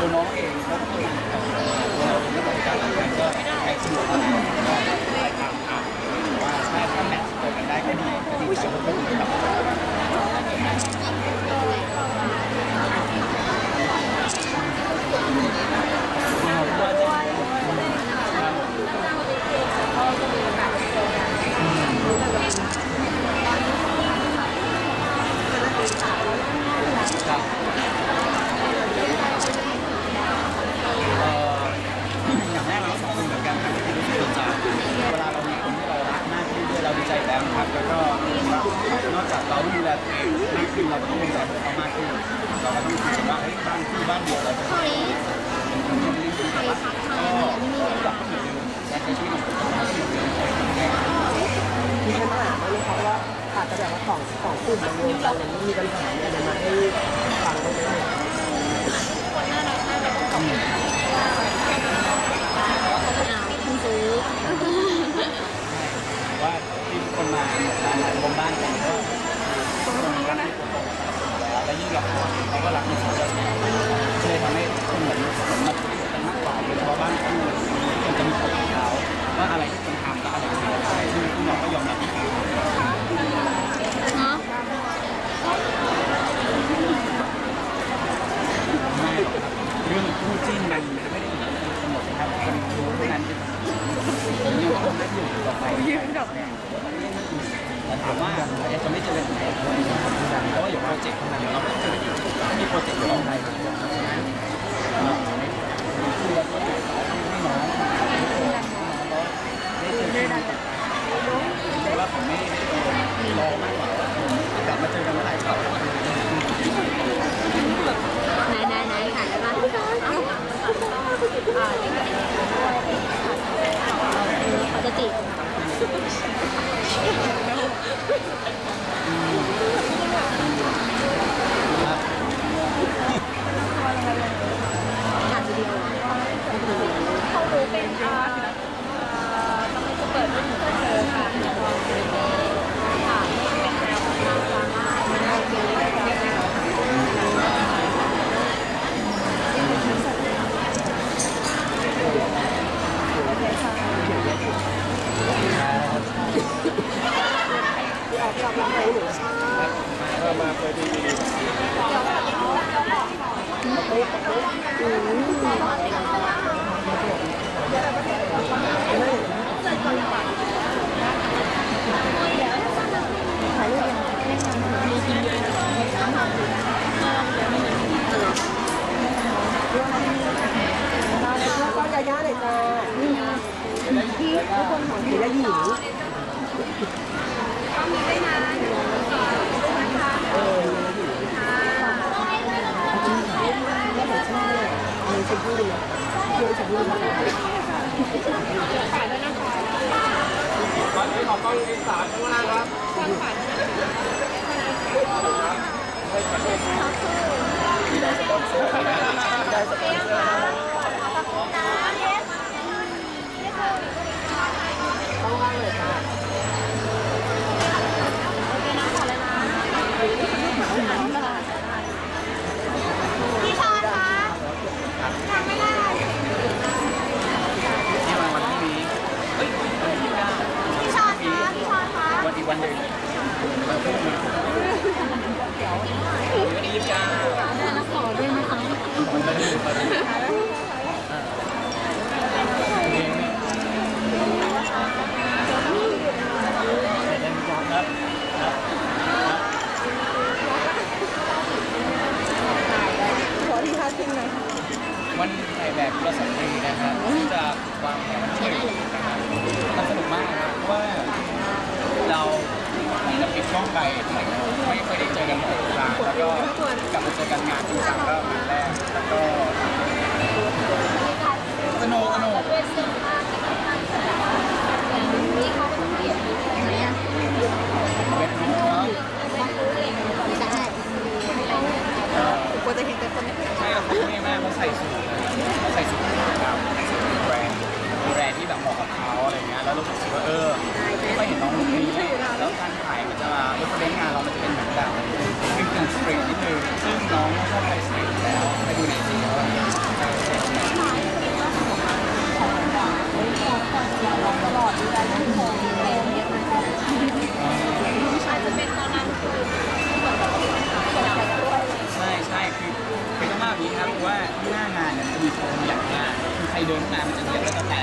ตัวน้องเองเขาก็เคยตัวเราเองก็การเหมือนกันก็ใช้สมุดอะไรก็ไปตามอ่านว่าถ้าถ้าแมทช์ตัวกันได้ก็ดีก็ดีแต่ก็ดีครับ ครับเอ่ออย่างแรกเราสองคนเหมือนกันครับที่รู้สึกดีใจเวลาเรามีคนที่เรารักมากขึ้นด้วยเราดีใจแล้วนะครับ แล้วก็นอกจากเราดูแลตัวเองมากขึ้นเราก็ต้องดูแลเขามากขึ้นเราก็ต้องคิดว่าเฮ้ยบ้านที่บ้านเดียวเราจะเป็นคนที่ดีแต่ว่าก็กลับมาเหมือนเดิมและใช้ชีวิตของผมมาเหมือนเดิม มีปัญหาไหมคะว่าอาจจะแบบว่าสองสองก ลุ่มมารวมกันอย่างนี้มีปัญหาอะไรมาให้ฟังได้ไหมคุณซื้อว่าที่คนมามามาร่วมบ้านกันก็คนรักในตัวผมแล้วยิ่งกับเขาก็รักในตัวเราเลยทำให้เหมือนเหมือนมากกกว่าโดยเฉพาะบ้านคู่มันจะมีกฎของเขาว่าอะไรที่คนทำและอะไรที่ไม่ได้ซึ่งคุณหมอก็ยอมรับที่ เนาะ ไม่หรอกครับเรื่องคู่จิ้นมันไม่ได้อยู่ในกำหนดนะครับมันรู้เท่านั้นผมยังคงไม่อยู่ต่อไปยืนดอกแต่ ถามว่าอาจะไม่เจอกันไหนเพราะว่าอยู่โปรเจกต์เดี๋ยวเราไม่เจออีกมีโปรเจกต์อยู่ของไทยเพราะฉะนั้นเอ่อคือเราก็อยู่ห้น้องได้เจอกันแต่ว่าผมไม่ได้รอมากกว่ากลับมาเจอกันเมื่อไหร่ก็ ไหนไหนไหนถ่ายได้ปะเอ้าเขาจะจีบถ่ายวิดีโอ เขารู้เป็นอ่ากำลังจะเปิดรุ่นเพื่อเธอค่ะค่ะเป็นแนวของเราค่ะ แล้วก็ยาย่าหน่อยจ้าที่ทุกคนของถือยาหญิงมีชมพู่ด้วยเพื่อนชมพู่ด้วย วันนี้ขอกล้องที่สามข้างล่างครับมี ได้สปอนเซอร์ได้สปอนเซอร์ ต้องว่างเลยค่ะ พี่ชอนคะทำไม่ได้ ที่มาวันพรุ่งนี้เฮ้ยวันที่เก้า พี่ชอนคะพี่ชอนคะ วันอีกวันหนึ่งวันพรุ่งนี้วันที่ยี่สิบเก้า แล้วขอด้วยนะคะ วันที่ยี่สิบเก้าครับครับ ขอที่ท่าจริงหน่อย วันถ่ายแบบประสบรีนะครับที่จะวางแผนวันที่หนึ่งนะครับมันสนุกมากนะครับเพราะว่าเราเราปิดช่องไปไม่เคยได้เจอกันมาเป็นครั้งแล้วก็กลับมาเจอกันงานจริงจังก็ครั้งแรกแล้วก็สนุกสนุกด้วยเสื้อผ้าที่เขาเปลี่ยนไหนอะเว็บนู้เนาะไม่ได้กลัวจะเห็นแต่คนไม่ใช่ไม่แม่เขาใส่สูท เนี่ยชอบไปสีแล้วไปดูหนังจีแล้วอะตดดูนตคือเาป็นข้อคือต้ดีครับว่าหน้างานเนี่ยมันจะมีโฟมยางมากใครเดินมามันจะเห็นยบแล้วก็แต่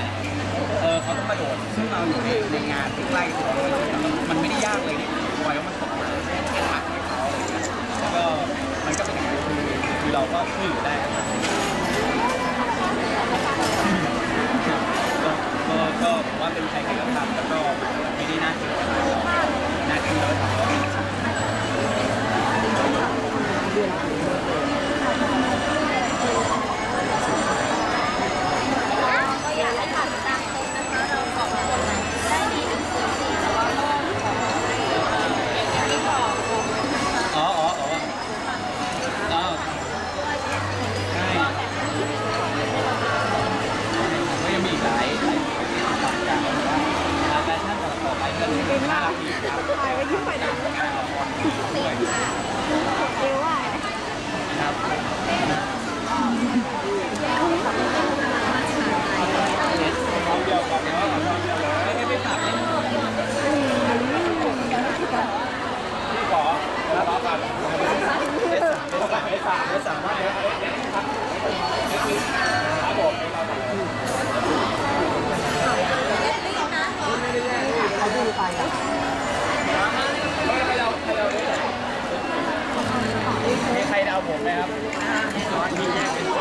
เออเขาต้องกระโดดซึ่งเราอยู่ในในงานใกล้ตัวมันมันไม่ได้ยากเลยที่ปล่อยใมันตกมา เราก็ ผมนะครับ